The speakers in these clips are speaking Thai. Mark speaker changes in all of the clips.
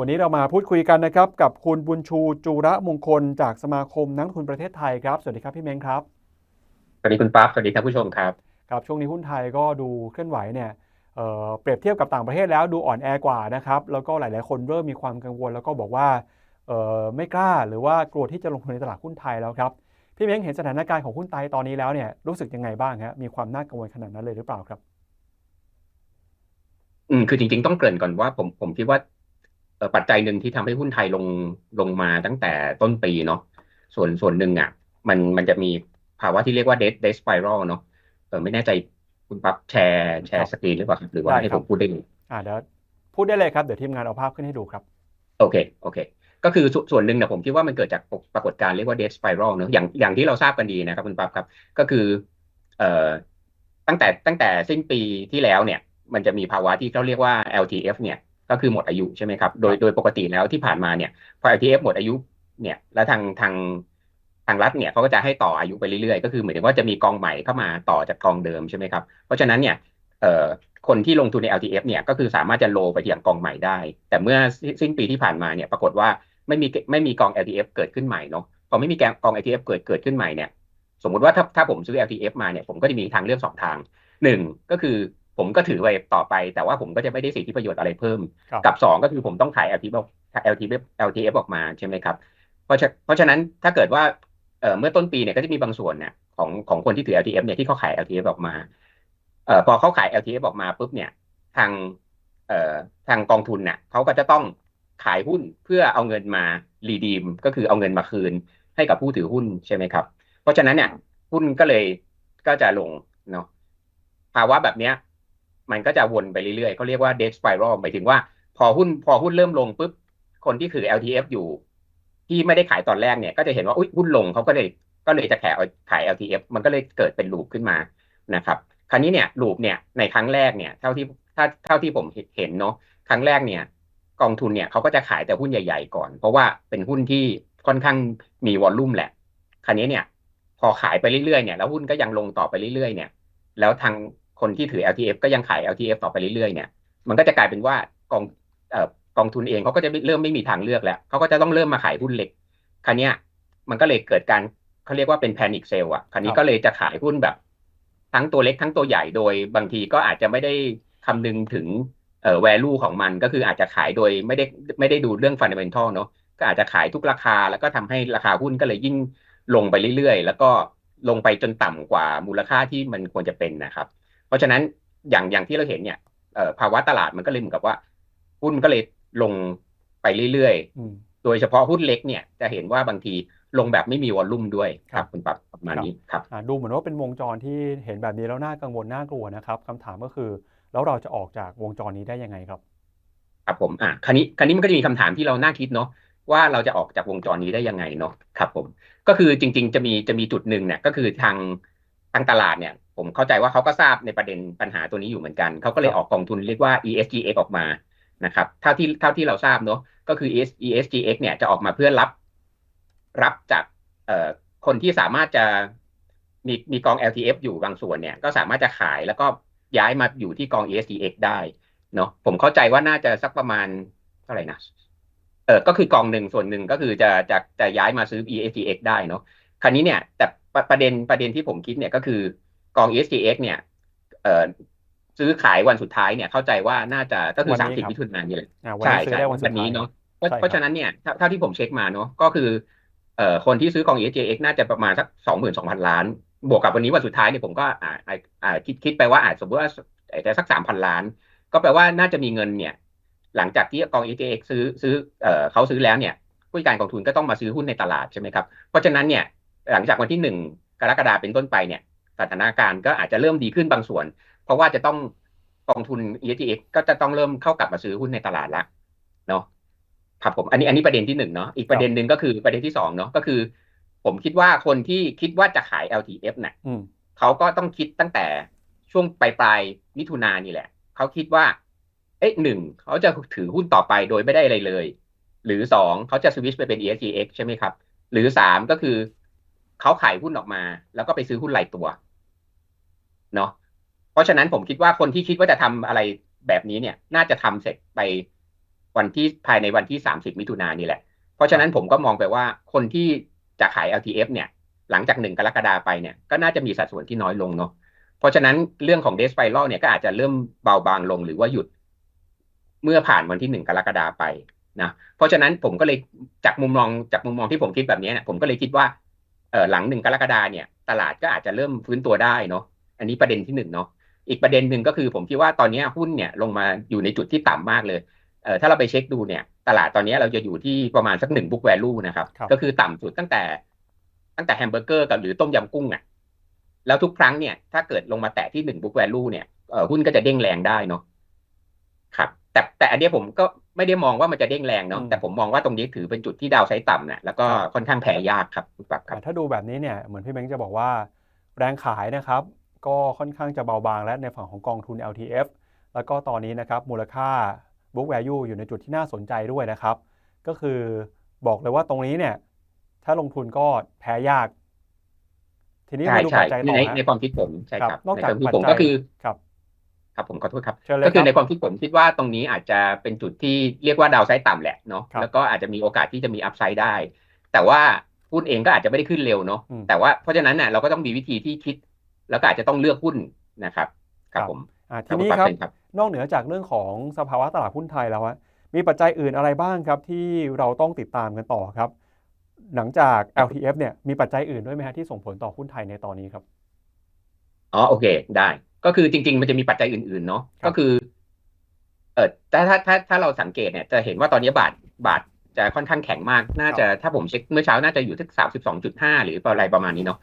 Speaker 1: วันนี้เรามาพูดคุยกันนะครับกับคุณบุญชูจูระมงคล จากสมาคมนักลงทุนประเทศไทยครับ สวัสดีครับพี่เม้งครับ
Speaker 2: สวัสดีคุณปั๊บสวัสดีท่านผู้ชมครับ
Speaker 1: ครับช่วงนี้หุ้นไทยก็ดูเคลื่อนไหวเนี่ยเอ่อเปรียบเทียบกับต่างประเทศแล้วดูอ่อนแอกว่านะครับแล้วก็หลาย ๆ คนเริ่มมีความกังวล แล้วก็บอกว่าเอ่อไม่กล้าหรือว่ากลัวที่จะลงทุนในตลาดหุ้นไทยแล้วครับพี่เม้งเห็นสถานการณ์ของหุ้นไทยตอนนี้แล้วเนี่ยรู้สึกยังไงบ้างฮะมีความน่ากังวลขนาดนั้นเลยหรือเปล่าครับ
Speaker 2: อืมคือจริง ๆ ต้องเกริ่นก่อนว่าผมผมคิดว่าเอ่อ ปัจจัยหนึ่งที่ทำให้หุ้นไทยลงลงมาตั้งแต่ต้นปีเนาะส่วนส่วนหนึ่งอะ มันมันจะมีภาวะที่เรียกว่า dead dead spiral เนาะเออไม่แน่ใจคุณปั๊บแชร์แช
Speaker 1: ครั
Speaker 2: ร์
Speaker 1: บ
Speaker 2: สกรีนหรือเปล่าครับหรือว่า
Speaker 1: ได้
Speaker 2: ให้
Speaker 1: ครั
Speaker 2: ผ
Speaker 1: บ
Speaker 2: มพูดได้เลย
Speaker 1: อ่าเดี๋ยวพูดได้เลยครับ เดี๋ยวทีมงานเอาภาพขึ้นให้ดูครับ
Speaker 2: โอเคโอเค ก็คือส่วนส่วนหนึ่งเนี่ยผมคิดว่ามันเกิดจากปรากฏการณ์เรียกว่า dead spiral เนอะอย่างอย่างที่เราทราบกันดีนะครับคุณปั๊บครับ ก็คือเอ่อตั้งแต่ตั้งแต่สิ้นปีที่แล้วเนี่ย มันจะมีภาวะที่เขาเรียกว่า LTF เนี่ย ก็คือหมดอายุใช่ไหมครับ โดยโดยปกติแล้วที่ผ่านมาเนี่ยพอ LTF หมดอายุเนี่ยแล้วทางทางทางรัฐเนี่ยเขาก็จะให้ต่ออายุไปเรื่อยๆ ก็คือหมายถึงว่าจะมีกองใหม่เข้ามาต่อจากกองเดิมใช่ไหมครับ เพราะฉะนั้นเนี่ยเอ่อคนที่ลงทุนใน LTF เนี่ยก็คือสามารถจะโลไปที่อย่างกองใหม่ได้ แต่เมื่อสิ้นปีที่ผ่านมาเนี่ยปรากฏว่าไม่มีไม่มีกอง LTF เกิดขึ้นใหม่เนาะพอไม่มีกอง LTF เกิดเกิดขึ้นใหม่เนี่ยสมมุติว่าถ้าถ้าผมซื้อ LTF มาเนี่ยผมก็จะมีทางเลือกสองทางหนึ่งก็คือ ผมก็ถือไว้ต่อไป แต่ว่าผมก็จะไม่ได้สิทธิประโยชน์อะไรเพิ่ม
Speaker 1: ครับ
Speaker 2: กับสองก็คือผมต้องขาย LTF ออก LTF LTF ออกมาใช่ไหมครับ เพราะฉะเพราะฉะนั้นถ้าเกิดว่าเอ่อเมื่อต้นปีเนี่ยก็จะมีบางส่วนเนี่ยของของคนที่ถือ LTF เนี่ยที่เขาขาย LTF ออกมาเอ่อพอเขาขาย LTF ออกมาปุ๊บเนี่ย ทางเอ่อทางกองทุนเนี่ยเขาก็จะต้องขายหุ้นเพื่อเอาเงินมารีดีม ก็คือเอาเงินมาคืนให้กับผู้ถือหุ้นใช่ไหมครับ เพราะฉะนั้นเนี่ยหุ้นก็เลยก็จะลงเนาะภาวะแบบเนี้ย มันก็จะวนไปเรื่อยๆเขาเรียกว่า dead spiral หมายถึงว่าพอหุ้นพอหุ้นเริ่มลงปุ๊บคนที่ถือ LTF อยู่ ที่ไม่ได้ขายตอนแรกเนี่ยก็จะเห็นว่าอุ้ยหุ้นลงเขาก็เลยก็เลยจะขายขาย LTF มันก็เลยเกิดเป็นลูปขึ้นมานะครับคราวนี้เนี่ยลูปเนี่ยในครั้งแรกเนี่ยเท่าที่ถ้าเท่าที่ผมเห็นเนาะครั้งแรกเนี่ย กองทุนเนี่ยเขาก็จะขายแต่หุ้นใหญ่ ๆ ก่อน เพราะว่าเป็นหุ้นที่ค่อนข้างมีวอลลุ่มแหละคราวนี้เนี่ย พอขายไปเรื่อยๆเนี่ยแล้วหุ้นก็ยังลงต่อไปเรื่อยๆเนี่ย แล้วทาง คนที่ถือ LTF ก็ยังขาย LTF ต่อไปเรื่อยๆเนี่ยมันก็จะกลายเป็นว่ากองเอ่อกองทุนเองเขาก็จะเริ่มไม่มีทางเลือกแล้วเขาก็จะต้องเริ่มมาขายหุ้นเล็กคราวเนี้ยมันก็เลยเกิดการเขาเรียกว่าเป็นแพนิคเซลอะคราวนี้
Speaker 1: ครับ
Speaker 2: ก็เลยจะขายหุ้นแบบ ทั้งตัวเล็กทั้งตัวใหญ่โดยบางทีก็อาจจะไม่ได้คำนึงถึงเอ่อ value ของมันก็คืออาจจะขายโดยไม่ได้ไม่ได้ดูเรื่อง fundamental เนอะก็อาจจะขายทุกราคาแล้วก็ทำให้ราคาหุ้นก็เลยยิ่งลงไปเรื่อยๆ แล้วก็ลงไปจนต่ำกว่ามูลค่าที่มันควรจะเป็นนะครับ เพราะฉะนั้นอย่างอย่างที่เราเห็นเนี่ยเอ่อภาวะตลาดมันก็เลยเหมือนกับว่า หุ้นก็เลยลงไปเรื่อย
Speaker 1: อืม
Speaker 2: ๆโดยเฉพาะหุ้นเล็กเนี่ยจะเห็นว่าบางทีลงแบบไม่มีวอลลุ่มด้วยค
Speaker 1: ครั
Speaker 2: รับบคุณปั๊บประมาณนี้ครับ
Speaker 1: อ่าดูเหมือนว่าเป็นวงจรที่เห็นแบบนี้แล้วน่ากังวลน่ากลัวนะครับคำถามก็คือ แล้วเราจะออกจากวงจรนี้ได้ยังไงครับ
Speaker 2: ครับผมอะคราวนี้คราวนี้มันก็จะมีคำถามที่เราน่าคิดเนาะว่าเราจะออกจากวงจรนี้ได้ยังไงเนาะครับผมก็คือจริง ๆ จะมีจะมีจุดหนึ่งเนี่ยก็คือทางทางตลาดเนี่ยผมเข้าใจว่าเขาก็ทราบในประเด็นปัญหาตัวนี้อยู่เหมือนกัน เขาก็เลย
Speaker 1: ครับ
Speaker 2: ออกกองทุนเรียกว่า ESGX ออกมานะครับเท่าที่เท่าที่เราทราบเนาะก็คือ ES ESGX เนี่ยจะออกมาเพื่อรับรับจากเอ่อคนที่สามารถจะมีมีกอง LTF อยู่บางส่วนเนี่ยก็สามารถจะขายแล้วก็ย้ายมาอยู่ที่กอง ESGX ได้เนาะผมเข้าใจว่าน่าจะสักประมาณเท่าไหร่นะเออก็คือกองหนึ่งส่วนหนึ่งก็คือจะจะจะย้ายมาซื้อ ESGX ได้เนาะคราวนี้เนี่ยแต่ ประประเด็นประเด็นที่ผมคิดเนี่ยก็คือกอง ESGX เนี่ยเอ่อซื้อขายวันสุดท้ายเนี่ยเข้าใจว่าน่าจะก็คือ
Speaker 1: วัน
Speaker 2: สาม
Speaker 1: นี้
Speaker 2: สิบ
Speaker 1: ครับ
Speaker 2: มิถุนายนนี่แหละ
Speaker 1: อ่าวัน
Speaker 2: ใช่
Speaker 1: นี้ซื้อ
Speaker 2: ใช่
Speaker 1: ได้วันสุ
Speaker 2: วั
Speaker 1: ด
Speaker 2: น
Speaker 1: ท้า
Speaker 2: นี้
Speaker 1: ย
Speaker 2: เนาะเพราะ
Speaker 1: ใช่ครับ
Speaker 2: เพราะฉะนั้นเนี่ยถ้าเท่าที่ผมเช็คมาเนาะก็คือเอ่อคนที่ซื้อกอง ESGX น่าจะประมาณสักสองหมื่นสองพันล้าน บวกกับวันนี้วันสุดท้ายเนี่ยผมก็อ่าอ่าอ่าคิดคิดไปว่าอาจสมมติว่าอาจจะสักสามพันล้าน ก็แปลว่าน่าจะมีเงินเนี่ย หลังจากที่กอง ESGX ซื้อซื้อเอ่อเขาซื้อแล้วเนี่ยผู้จัดการกองทุนก็ต้องมาซื้อหุ้นในตลาดใช่ไหมครับเพราะฉะนั้นเนี่ย หลังจากวันที่หนึ่งกรกฎาเป็นต้นไปเนี่ย สถานการณ์ก็อาจจะเริ่มดีขึ้นบางส่วน เพราะว่าจะต้องกองทุน ESGX ก็จะต้องเริ่มเข้ากลับมาซื้อหุ้นในตลาดละเนาะครับผมอันนี้อันนี้ประเด็นที่หนึ่งเนาะอีกประเด็นหนึ่งก็คือประเด็นที่สองเนาะก็คือ ผมคิดว่าคนที่คิดว่าจะขาย LTF เนี่ย
Speaker 1: อืม
Speaker 2: เขาก็ต้องคิดตั้งแต่ช่วงปลายปลายๆมิถุนายนนี่แหละ เขาคิดว่า เอ๊ะหนึ่งเขาจะถือหุ้นต่อไปโดยไม่ได้อะไรเลย หรือสองเขาจะสวิตช์ไปเป็น ESGX ใช่ไหมครับ หรือสามก็คือ เขาขายหุ้นออกมา แล้วก็ไปซื้อหุ้นรายตัวเนาะเพราะฉะนั้นผมคิดว่าคนที่คิดว่าจะทำอะไรแบบนี้เนี่ย น่าจะทำเสร็จไปวันที่ภายในวันที่30มิถุนายนนี่แหละ เพราะฉะนั้นผมก็มองไปว่าคนที่จะขาย LTF เนี่ย หลังจากหนึ่งกรกฎาไปเนี่ยก็น่าจะมีสัดส่วนที่น้อยลงเนาะเพราะฉะนั้นเรื่องของเดสไ i ร a l เนี่ยก็อาจจะเริ่มเบาบางลงหรือว่าหยุดเมื่อผ่านวันที่หนึ่งกรกฎาไปนะเพราะฉะนั้นผมก็เลยจากมุมมองจากมุมมองที่ผมคิดแบบนี้เนี่ยผมก็เลยคิดว่า หลังหนึ่งกรกฎาเนี่ยตลาดก็อาจจะเริ่มฟื้นตัวได้เนาะอันนี้ประเด็นที่หนึ่งเนาะอีกประเด็นหนึ่งก็คือผมคิดว่าตอนนี้หุ้นเนี่ยลงมาอยู่ในจุดที่ต่ำมากเลยเออถ้าเราไปเช็คดูเนี่ย ตลาดตอนนี้เราจะอยู่ที่ประมาณสักหนึ่งบุ๊กแวลูนะครับ
Speaker 1: ครับ
Speaker 2: ก็คือต่ำสุดตั้งแต่ ตั้งแต่แฮมเบอร์เกอร์กับหรือต้มยำกุ้งอะแล้วทุกครั้งเนี่ยถ้าเกิดลงมาแตะที่หนึ่งบุ๊กแวลูเนี่ยเอ่อหุ้นก็จะเด้งแรงได้เนาะครับ แต่แต่อันเนี้ยผมก็ไม่ได้มองว่ามันจะเด้งแรงเนาะ
Speaker 1: อืม
Speaker 2: แต่ผมมองว่าตรงนี้ถือเป็นจุดที่ดาวไซด์ต่ำนะแล้วก็
Speaker 1: ครับ
Speaker 2: ค่อนข้างแพ้ยากครับคุณปับครั
Speaker 1: แต่
Speaker 2: บ
Speaker 1: ถ้าดูแบบนี้เนี่ยเหมือนพี่เม้งจะบอกว่าแรงขายนะครับ ก็ค่อนข้างจะเบาบางและในฝั่งของกองทุน LTF แล้วก็ตอนนี้นะครับมูลค่า book value อยู่ในจุดที่น่าสนใจด้วยนะครับ ก็คือบอกเลยว่าตรงนี้เนี่ย ถ้าลงทุนก็แพ้ยาก ทีนี้
Speaker 2: ใช่
Speaker 1: มาดู
Speaker 2: ใช่
Speaker 1: ปัจจัยต่อ
Speaker 2: ใน
Speaker 1: ฮะ
Speaker 2: ในความคิดผมใช่
Speaker 1: ครับ
Speaker 2: ครับ
Speaker 1: นอก
Speaker 2: ใน
Speaker 1: จาก
Speaker 2: ความคิด
Speaker 1: ปัจ
Speaker 2: ผม
Speaker 1: จัย
Speaker 2: ก็คือ
Speaker 1: ครับ
Speaker 2: ครับผมขอโทษครับ
Speaker 1: เชิญเลย
Speaker 2: ก็คือ
Speaker 1: ครับ
Speaker 2: ในความคิดผมคิดว่าตรงนี้อาจจะเป็นจุดที่เรียกว่าดาวไซด์ต่ำแหละเนาะ
Speaker 1: ครับ
Speaker 2: แล้วก็อาจจะมีโอกาสที่จะมีอัพไซด์ได้ แต่ว่าหุ้นเองก็อาจจะไม่ได้ขึ้นเร็วเนาะ
Speaker 1: อืม
Speaker 2: แต่ว่าเพราะฉะนั้นน่ะเราก็ต้องมีวิธีที่คิด แล้วก็อาจจะต้องเลือกหุ้นนะครับครับผม
Speaker 1: อ่า
Speaker 2: ครั
Speaker 1: ที
Speaker 2: บ
Speaker 1: นี้
Speaker 2: ณปั๊
Speaker 1: ครับ
Speaker 2: เชิญครับ
Speaker 1: นอกเหนือจากเรื่องของสภาวะตลาดหุ้นไทยแล้วฮะมีปัจจัยอื่นอะไรบ้างครับที่เราต้องติดตามกันต่อครับ หลังจาก LTF เนี่ยมีปัจจัยอื่นด้วยไหมฮะที่ส่งผลต่อหุ้นไทยในตอนนี้ครับ
Speaker 2: อ๋อโอเค ได้ ก็คือจริง ๆ มันจะมีปัจจัยอื่น ๆ เนาะ
Speaker 1: ครับ
Speaker 2: ก็คือ เออถ้าถ้าถ้าถ้าเราสังเกตเนี่ย จะเห็นว่าตอนนี้บาทบาทจะค่อนข้างแข็งมาก น่าจะถ้าผมเช็คเมื่อเช้าน่าจะอยู่ที่สามสิบสองจุดห้าหรืออะไรประมาณนี้เนาะ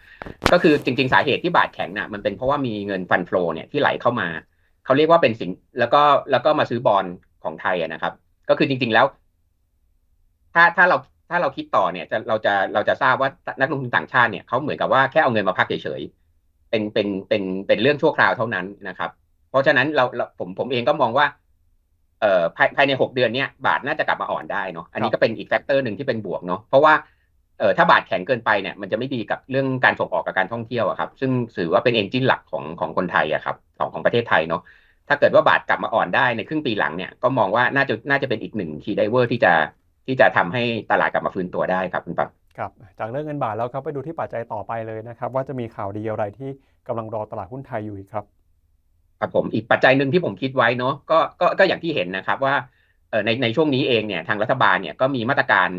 Speaker 2: ก็คือจริง ๆ สาเหตุที่บาทแข็งน่ะมันเป็นเพราะว่ามีเงินฟันฟลอเนี่ยที่ไหลเข้ามาเขาเรียกว่าเป็นสินแล้วก็แล้วก็มาซื้อบอลของไทยอะนะครับ ก็คือจริง ๆแล้ว ถ้าถ้าเราถ้าเราคิดต่อเนี่ยจะเราจะเราจะทราบว่านักลงทุนต่างชาติเนี่ยเขาเหมือนกับว่าแค่เอาเงินมาพักเฉยๆ เป็นเป็นเป็นเป็นเรื่องชั่วคราวเท่านั้นนะครับ เพราะฉะนั้นเราเราผมผมเองก็มองว่าเอ่อภายภายในหกเดือนเนี่ยบาทน่าจะกลับมาอ่อนได้เนาะอันนี้ก็เป็นอีกแฟกเตอร์หนึ่งที่เป็นบวกเนาะเพราะว่าเอ่อถ้าบาทแข็งเกินไปเนี่ยมันจะไม่ดีกับเรื่องการส่งออกกับการท่องเที่ยวอะครับ ซึ่งถือว่าเป็นเอนจินหลักของของคนไทยอะครับของของประเทศไทยเนาะถ้าเกิดว่าบาทกลับมาอ่อนได้ในครึ่งปีหลังเนี่ยก็มองว่าน่าจะน่าจะเป็นอีกหนึ่งคีย์ไดเวอร์ที่จะที่จะทำให้ตลาดกลับมาฟื้นตัวได้ครับคุณปั๊บ
Speaker 1: ครับจากเรื่องเงินบาทแล้วครับไปดูที่ปัจจัยต่อไปเลยนะครับ ว่าจะมีข่าวดีอะไรที่กำลังรอตลาดหุ้นไทยอยู่อีกครับ
Speaker 2: ครับผมอีกปัจจัยหนึ่งที่ผมคิดไว้เนาะก็ก็ก็อย่างที่เห็นนะครับว่าเอ่อในในช่วงนี้เองเนี่ยทางรัฐบาลเนี่ยก็มีมาตรการ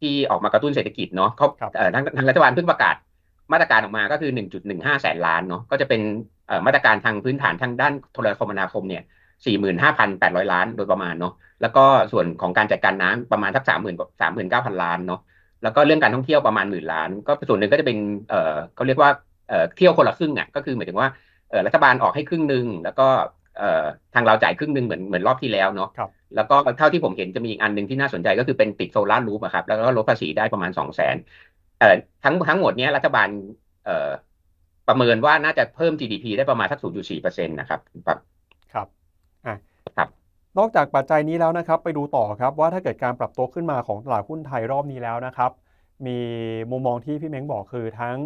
Speaker 2: ที่ออกมากระตุ้นเศรษฐกิจเนาะเขา
Speaker 1: ครับ
Speaker 2: เอ่อทางทางรัฐบาลเพิ่งประกาศมาตรการออกมาก็คือ 1.15 แสนล้านเนาะก็จะเป็นเอ่อมาตรการทางพื้นฐานทางด้านโทรคมนาคมเนี่ย 45,800 ล้านโดยประมาณเนาะแล้วก็ส่วนของการจัดการน้ำประมาณทัก 30,000กว่า39,000 ล้านเนาะ แล้วก็เรื่องการท่องเที่ยวประมาณหมื่นล้าน ก็ส่วนหนึ่งก็จะเป็นเอ่อเขาเรียกว่าเอ่อเที่ยวคนละครึ่งอะก็คือหมายถึงว่าเอ่อรัฐบาลออกให้ครึ่งหนึ่งแล้วก็เอ่อทางเราจ่ายครึ่งหนึ่งเหมือนเหมือนรอบที่แล้วเนาะ
Speaker 1: ครับ
Speaker 2: แล้วก็เท่าที่ผมเห็นจะมีอีกอันหนึ่งที่น่าสนใจก็คือเป็นติดโซลาร์รูฟอะครับแล้วก็ลดภาษีได้ประมาณสองแสนเอ่อทั้งทั้งหมดเนี้ยรัฐบาลเอ่อประเมินว่าน่าจะเพิ่ม GDP ได้ประมาณสัก 0.4เปอร์เซ็นต์นะครับครับ
Speaker 1: ครับ อะ
Speaker 2: ครับ
Speaker 1: นอกจากปัจจัยนี้แล้วนะครับ ไปดูต่อครับว่าถ้าเกิดการปรับตัวขึ้นมาของตลาดหุ้นไทยรอบนี้แล้วนะครับ มีมุมมองที่พี่เม้งบอกคือทั้ง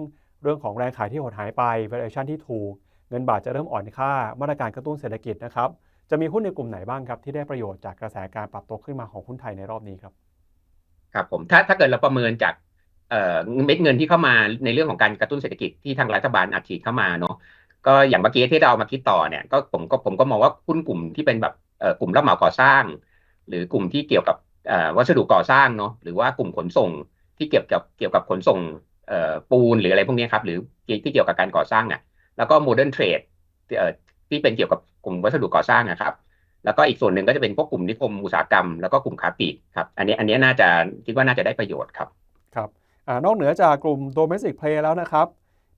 Speaker 1: เรื่องของแรงขายที่หดหายไป valuation ที่ถูก เงินบาทจะเริ่มอ่อนค่า มาตรการกระตุ้นเศรษฐกิจนะครับ จะมีหุ้นในกลุ่มไหนบ้างครับ ที่ได้ประโยชน์จากกระแสการปรับตัวขึ้นมาของหุ้นไทยในรอบนี้ครับ
Speaker 2: ครับผมถ้าถ้าเกิดเราประเมินจากเม็ดเงินที่เข้ามาในเรื่องของการกระตุ้นเศรษฐกิจที่ทางรัฐบาลอัดฉีดเข้ามาเนาะก็อย่างเมื่อกี้ที่เราเอามาคิดต่อเนี่ยก็ผมก็ผมก็มองว่าหุ้นกลุ่มที่เป็นแบบ กลุ่มรับเหมาก่อสร้าง หรือกลุ่มที่เกี่ยวกับวัสดุก่อสร้างเนาะหรือว่ากลุ่มขนส่งที่เกี่ยวกับเกี่ยวกับขนส่งปูนหรืออะไรพวกนี้ครับหรือที่เกี่ยวกับการก่อสร้างเนี่ยแล้วก็โมเดิร์นเทรดที่เป็นเกี่ยวกับกลุ่มวัสดุก่อสร้างนะครับ แล้วก็อีกส่วนหนึ่งก็จะเป็นพวกกลุ่มนิคมอุตสาหกรรม แล้วก็กลุ่มค้าปลีกครับอันนี้อันนี้น่าจะคิดว่าน่าจะได้ประโยชน์ครับ
Speaker 1: ครับอนอกเหนือจากกลุ่ม domestic play แล้วนะครับ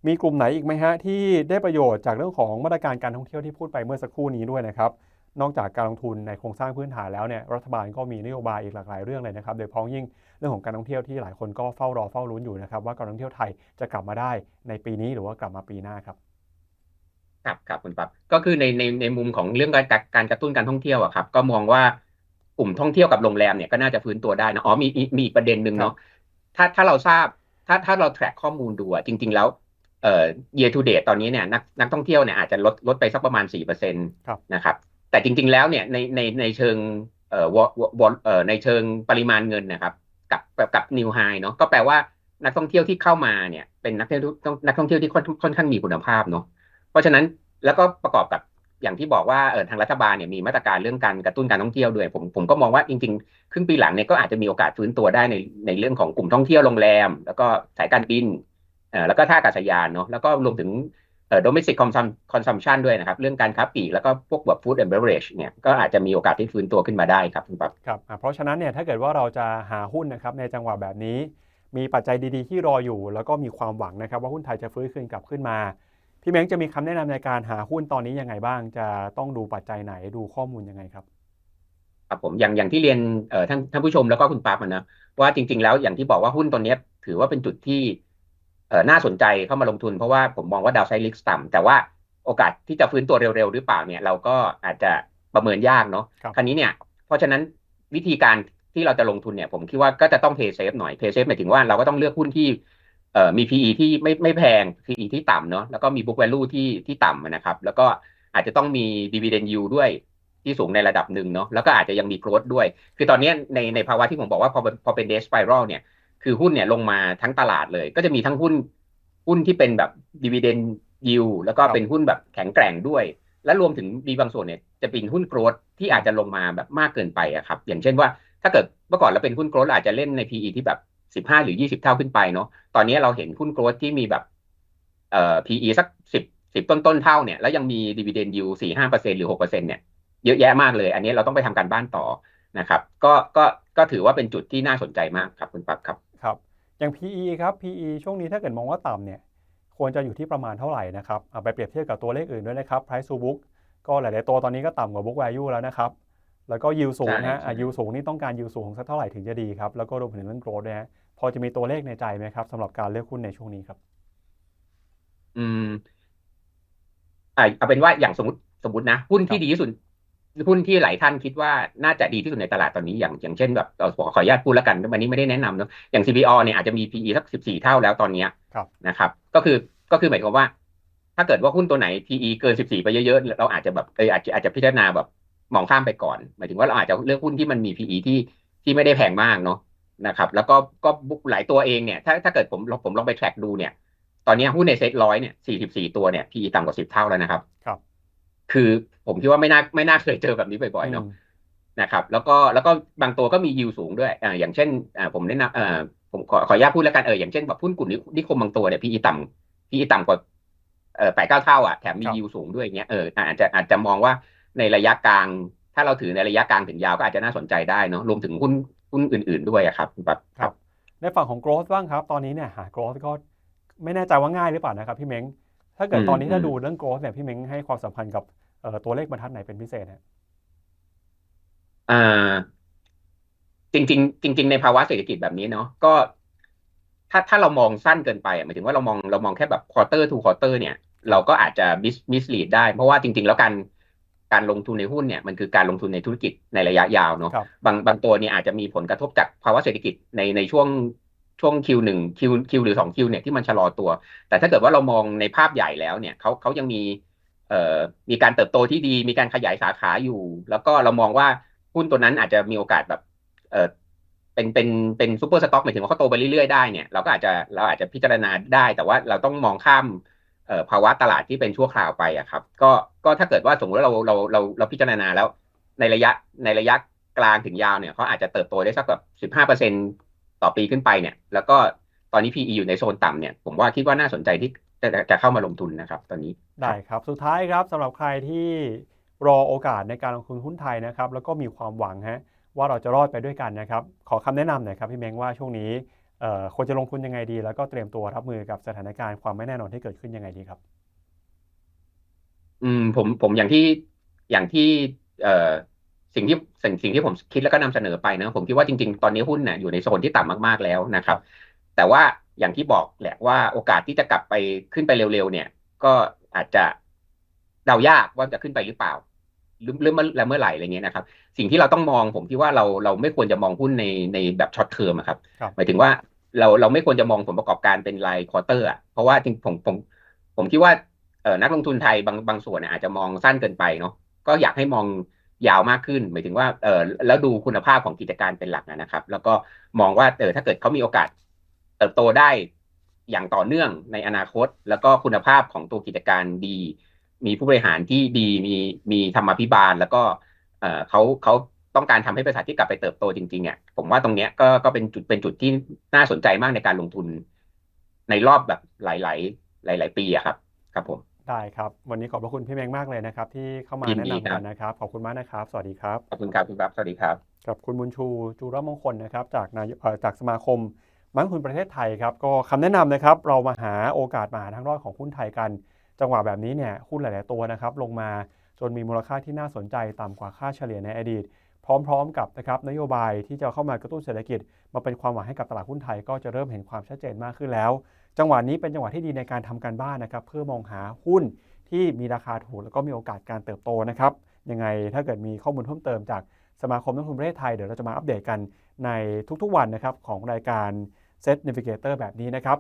Speaker 1: มีกลุ่มไหนอีกไหมฮะที่ได้ประโยชน์จากเรื่องของมาตรการการท่องเที่ยวที่พูดไปเมื่อสักครู่นี้ด้วยนะครับ นอกจากการลงทุนในโครงสร้างพื้นฐานแล้วเนี่ยรัฐบาลก็มีนโยบายอีกหลากหลายเรื่องเลยนะครับ โดยเฉพาะยิ่งเรื่องของการท่องเที่ยวที่หลายคนก็เฝ้ารอเฝ้าลุ้นอยู่นะครับว่าการท่องเที่ยวไทยจะกลับมาได้ในปีนี้หรือว่ากลับมาปีหน้าครับ
Speaker 2: ครับครับคุณปั๊บก็คือในในในมุมของเรื่องการการกระตุ้นการท่องเที่ยวอะครับ ก็มองว่ากลุ่มท่องเที่ยวกับโรงแรมเนี่ยก็น่าจะฟื้นตัวได้นะอ๋อมีมีมีอีกประเด็นหนึ่งเนาะถ้าถ้าเราทราบถ้าถ้าเรา track ข้อมูลดูอะจริง ๆ แล้วเอ่อ year to date ตอนนี้เนี่ยนักนักท่องเที่ยวเนี่ยอาจจะลดลดไปสักประมาณ4%น
Speaker 1: ครับ
Speaker 2: นะครับ แต่จริง ๆ แล้วเนี่ยในในในเชิงเอ่อวอวอเอ่อในเชิงปริมาณเงินนะครับ กับกับนิวไฮเนาะก็แปลว่านักท่องเที่ยวที่เข้ามาเนี่ย เป็นนักท่องเที่ยวนักท่องเที่ยวที่ค่อนค่อนข้างมีคุณภาพเนาะเพราะฉะนั้นแล้วก็ประกอบกับอย่างที่บอกว่าเออทางรัฐบาลเนี่ยมีมาตรการเรื่องการกระตุ้นการท่องเที่ยวด้วยผมผมก็มองว่าจริงๆ ครึ่งปีหลังเนี่ยก็อาจจะมีโอกาสฟื้นตัวได้ในในเรื่องของกลุ่มท่องเที่ยวโรงแรม แล้วก็สายการบินเอ่อแล้วก็ท่าอากาศยานเนาะแล้วก็รวมถึง domestic consum- consumption ด้วยนะครับ เรื่องการค้าปลีกแล้วก็พวกแบบ food and beverage เนี่ยก็อาจจะมีโอกาสที่ฟื้นตัวขึ้นมาได้ครับคุณปั๊บ
Speaker 1: ครับอะเพราะฉะนั้นเนี่ยถ้าเกิดว่าเราจะหาหุ้นนะครับในจังหวะแบบนี้ มีปัจจัยดีๆ ที่รออยู่ แล้วก็มีความหวังนะครับว่าหุ้นไทยจะฟื้นคืนกลับขึ้นมา พี่เม้งจะมีคำแนะนำในการหาหุ้นตอนนี้ยังไงบ้าง จะต้องดูปัจจัยไหนดูข้อมูลยังไงครับ
Speaker 2: ครับผมอย่างอย่างที่เรียนเอ่อท่านท่านผู้ชมแล้วก็คุณปั๊บอะนะว่าจริง ๆ แล้วอย่างที่บอกว่าหุ้นตัวเนี้ยถือว่าเป็นจุดที่เอ่อ น่าสนใจเข้ามาลงทุนเพราะว่าผมมองว่าดาวไซริกต่ำแต่ว่าโอกาสที่จะฟื้นตัวเร็วๆ หรือเปล่าเนี่ยเราก็อาจจะประเมินยากเนาะ
Speaker 1: ครับ
Speaker 2: คราวนี้เนี่ยเพราะฉะนั้นวิธีการที่เราจะลงทุนเนี่ยผมคิดว่าก็จะต้อง pay safe หน่อย pay safe หมายถึงว่าเราก็ต้องเลือกหุ้นที่เอ่อมี PE ที่ไม่ไม่แพง PE ที่ต่ำเนาะแล้วก็มี book value ที่ที่ต่ำนะครับ แล้วก็อาจจะต้องมี dividend yield ด้วยที่สูงในระดับหนึ่งเนาะแล้วก็อาจจะยังมีโกรดด้วย คือตอนนี้ในในภาวะที่ผมบอกว่าพอพอเป็นเดสไปรัลเนี่ย คือหุ้นเนี่ยลงมาทั้งตลาดเลย ก็จะมีทั้งหุ้นหุ้นที่เป็นแบบดีเวเดนยิวแล้วก็
Speaker 1: ครับ
Speaker 2: เป็นหุ้นแบบแข็งแกร่งด้วย และรวมถึงมีบางส่วนเนี่ยจะเป็นหุ้นโกรดที่อาจจะลงมาแบบมากเกินไปอะครับ อย่างเช่นว่าถ้าเกิดเมื่อก่อนเราเป็นหุ้นโกรดอาจจะเล่นใน PE ที่แบบสิบห้าหรือยี่สิบเท่าขึ้นไปเนาะตอนนี้เราเห็นหุ้นโกรดที่มีแบบเอ่อ PE สักสิบสิบต้นต้นๆเท่าเนี่ยแล้วยังมีดีเวเดนยิวสี่ห้าเปอร์เซ็นหรือหกเปอร์เซ็นเนี่ยเยอะแยะมากเลย อันนี้เราต้องไปทำการบ้านต่อนะครับ ก็ก็ก็ถือว่าเป็นจุดที่น่าสนใจมากครับคุณปั๊บครับ
Speaker 1: ครับ อย่าง PE ครับ PE ช่วงนี้ถ้าเกิดมองว่าต่ำเนี่ยควรจะอยู่ที่ประมาณเท่าไหร่นะครับเอาไปเปรียบเทียบกับตัวเลขอื่นด้วยนะครับ Price to book ก็หลาย ๆ ตัวตอนนี้ก็ต่ำกว่า book value แล้วนะครับ แล้วก็ yield สูงนะฮะ
Speaker 2: ใช่
Speaker 1: อะ yield สูงนี่ต้องการ yield สูงสักเท่าไหร่ถึงจะดีครับ แล้วก็รวมถึงเรื่อง growth ด้วยฮะพอจะมีตัวเลขในใจไหมครับสำหรับการเลือกหุ้นในช่วงนี้ครับ
Speaker 2: อืมอ่าเอาเป็นว่าอย่างสมมติสมมตินะหุ้นที่ดีที่สุด หุ้นที่หลายท่านคิดว่าน่าจะดีที่สุดในตลาดตอนนี้อย่างอย่างเช่นแบบเราขอขออนุญาตพูดแล้วกันวันนี้ไม่ได้แนะนำเนอะอย่าง CBO เนี่ยอาจจะมี PE สักสิบสี่เท่าแล้วตอนเนี้ย
Speaker 1: ครับ
Speaker 2: นะครับ ก็คือก็คือหมายความว่า ถ้าเกิดว่าหุ้นตัวไหน PE เกินสิบสี่ไปเยอะๆ เราอาจจะแบบเอออาจจะอาจจะพิจารณาแบบมองข้ามไปก่อน หมายถึงว่าเราอาจจะเลือกหุ้นที่มันมี PE ที่ที่ไม่ได้แพงมากเนาะนะครับ แล้วก็ก็หลายตัวเองเนี่ยถ้าถ้าเกิดผมผมลองไป track ดูเนี่ย ตอนนี้หุ้นในเซ็ตร้อยเนี่ยสี่สิบสี่ตัวเนี่ย PE ต่ำกว่าสิบเท่าแล้วนะครับ
Speaker 1: ครับ
Speaker 2: คือผมคิดว่าไม่น่าไม่น่าเคยเจอแบบนี้บ่อยๆเนาะ
Speaker 1: ม
Speaker 2: นะครับแล้วก็แล้วก็บางตัวก็มียิวสูงด้วยอ่าอย่างเช่นอ่าผมแนะนำอ่าผมขอขออนุญาตพูดแล้วกันเอออย่างเช่นแบบหุ้นกลุ่มนิคมบางตัวเนี่ย PE ต่ำ PE ต่ำกว่าเอ่อแปดเก้าเท่าอะแถมมี
Speaker 1: ครับ
Speaker 2: ยิวสูงด้วยอย่างเงี้ยเอออาจจะอาจจะมองว่าในระยะกลาง ถ้าเราถือในระยะกลางถึงยาวก็อาจจะน่าสนใจได้เนาะรวมถึงหุ้นหุ้นอื่น ๆด้วยอะครับแบบ
Speaker 1: ครับในฝั่งของ growth บ้างครับ ตอนนี้เนี่ยหา growth ก็ไม่แน่ใจว่าง่ายหรือเปล่านะครับพี่เม้งถ้าเกิดตอนนี้ถ้าดูเรื่อง growth เนี่ยพี่เม้งให้ความสำคัญกับเอ่อ ตัวเลขบรรทัดไหนเป็นพิเศษฮะ
Speaker 2: อ่า จริง ๆ จริง ๆ ในภาวะเศรษฐกิจแบบนี้เนาะก็ ถ้าถ้าเรามองสั้นเกินไปอะหมายถึงว่าเรามองเรามองแค่แบบ quarter to quarter เนี่ย เราก็อาจจะ mis mislead ได้เพราะว่าจริง ๆ แล้วการการลงทุนในหุ้นเนี่ยมันคือการลงทุนในธุรกิจในระยะยาวเนาะ
Speaker 1: ครับ
Speaker 2: บางบางตัวเนี่ยอาจจะมีผลกระทบจากภาวะเศรษฐกิจในในช่วงช่วง Q1 Q Q หรือ2 Q เนี่ยที่มันชะลอตัว แต่ถ้าเกิดว่าเรามองในภาพใหญ่แล้วเนี่ยเขาเขายังมีเอ่อ มีการเติบโตที่ดี มีการขยายสาขาอยู่ แล้วก็เรามองว่าหุ้นตัวนั้นอาจจะมีโอกาสแบบเเป็นเป็นเป็นซูเปอร์สต็อกหมายถึงว่าเขาโตไปเรื่อยๆได้เนี่ยเราก็อาจจะเราอาจจะพิจารณาได้ แต่ว่าเราต้องมองข้ามภาวะตลาดที่เป็นชั่วคราวไปอะครับก็ก็ถ้าเกิดว่าสมมติว่าเราเราเราเราพิจารณาแล้ว ในระยะในระยะกลางถึงยาวเนี่ยเขาอาจจะเติบโตได้สักแบบสิบห้าเปอร์เซ็นต่อปีขึ้นไปเนี่ย แล้วก็ตอนนี้ PE อยู่ในโซนต่ำเนี่ยผมว่าคิดว่าน่าสนใจที่ จะจะจะเข้ามาลงทุนนะครับ ตอนนี้
Speaker 1: ได้ครับสุดท้ายครับสำหรับใครที่รอโอกาสในการลงทุนหุ้นไทยนะครับ แล้วก็มีความหวังฮะว่าเราจะรอดไปด้วยกันนะครับ ขอคำแนะนำหน่อยครับพี่เม้งว่าช่วงนี้เอ่อควรจะลงทุนยังไงดี แล้วก็เตรียมตัวรับมือกับสถานการณ์ความไม่แน่นอนที่เกิดขึ้นยังไงดีครับ
Speaker 2: อืมผมผมอย่างที่อย่างที่เอ่อสิ่งที่สิ่งสิ่งที่ผมคิดแล้วก็นำเสนอไปนะผมคิดว่าจริงๆ ตอนนี้หุ้นเนี่ยอยู่ในโซนที่ต่ำมากๆแล้วนะครับ แต่ว่า อย่างที่บอกแหละว่าโอกาสที่จะกลับไปขึ้นไปเร็วๆเนี่ย ก็อาจจะเดายากว่าจะขึ้นไปหรือเปล่าหรือหรือเมื่อและเมื่อไหร่อะไรเงี้ยนะครับ สิ่งที่เราต้องมองผมคิดว่าเราเราไม่ควรจะมองหุ้นในในแบบช็อตเทอมครับ
Speaker 1: ครับ
Speaker 2: หมายถึงว่าเราเราไม่ควรจะมองผลประกอบการเป็นรายควอเตอร์อะเพราะว่าจริงผมผมผมคิดว่าเออนักลงทุนไทยบางบางส่วนเนี่ยอาจจะมองสั้นเกินไปเนาะก็อยากให้มองยาวมากขึ้น หมายถึงว่าเออแล้วดูคุณภาพของกิจการเป็นหลักนะครับ แล้วก็มองว่าเออถ้าเกิดเขามีโอกาส เติบโตได้อย่างต่อเนื่องในอนาคต แล้วก็คุณภาพของตัวกิจการดี มีผู้บริหารที่ดีมีมีธรรมาภิบาล แล้วก็เออเขาเขาต้องการทำให้บริษัทที่กลับไปเติบโตจริงๆอะผมว่าตรงเนี้ยก็ก็เป็นจุดเป็นจุดที่น่าสนใจมากในการลงทุน ในรอบแบบหลาย ๆ หลาย ๆ ปีอะครับ ครับผม
Speaker 1: ได้ครับ วันนี้ขอบพระคุณพี่เมงมากเลยนะครับ ที่เข้ามา
Speaker 2: ยิน
Speaker 1: แนะ
Speaker 2: ดี
Speaker 1: นำ
Speaker 2: ครั
Speaker 1: กับนนะครับ ขอบคุณมากนะครับ สวัสดีครับ
Speaker 2: ขอบคุณครับคุณครับ สวัสดีครับ
Speaker 1: กับคุณบุญชูจูรมงคลนะครับ จากนายเอ่อจากสมาคม นักลงทุนประเทศไทยครับก็คำแนะนำนะครับเรามาหาโอกาสมาหาทางรอดของหุ้นไทยกัน จังหวะแบบนี้เนี่ยหุ้นหลาย ๆ ตัวนะครับลงมาจนมีมูลค่าที่น่าสนใจต่ำกว่าค่าเฉลี่ยในอดีต พร้อม ๆ กับนะครับนโยบายที่จะเข้ามากระตุ้นเศรษฐกิจ มาเป็นความหวังให้กับตลาดหุ้นไทยก็จะเริ่มเห็นความชัดเจนมากขึ้นแล้ว จังหวะนี้เป็นจังหวะที่ดีในการทำการบ้านนะครับเพื่อมองหาหุ้นที่มีราคาถูกแล้วก็มีโอกาสการเติบโตนะครับยังไงถ้าเกิดมีข้อมูลเพิ่มเติมจากสมาคมนักลงทุนประเทศไทยเดี๋ยวเราจะมาอัปเดตกันในทุกๆวันนะครับของรายการ Set Navigator แบบนี้นะครับ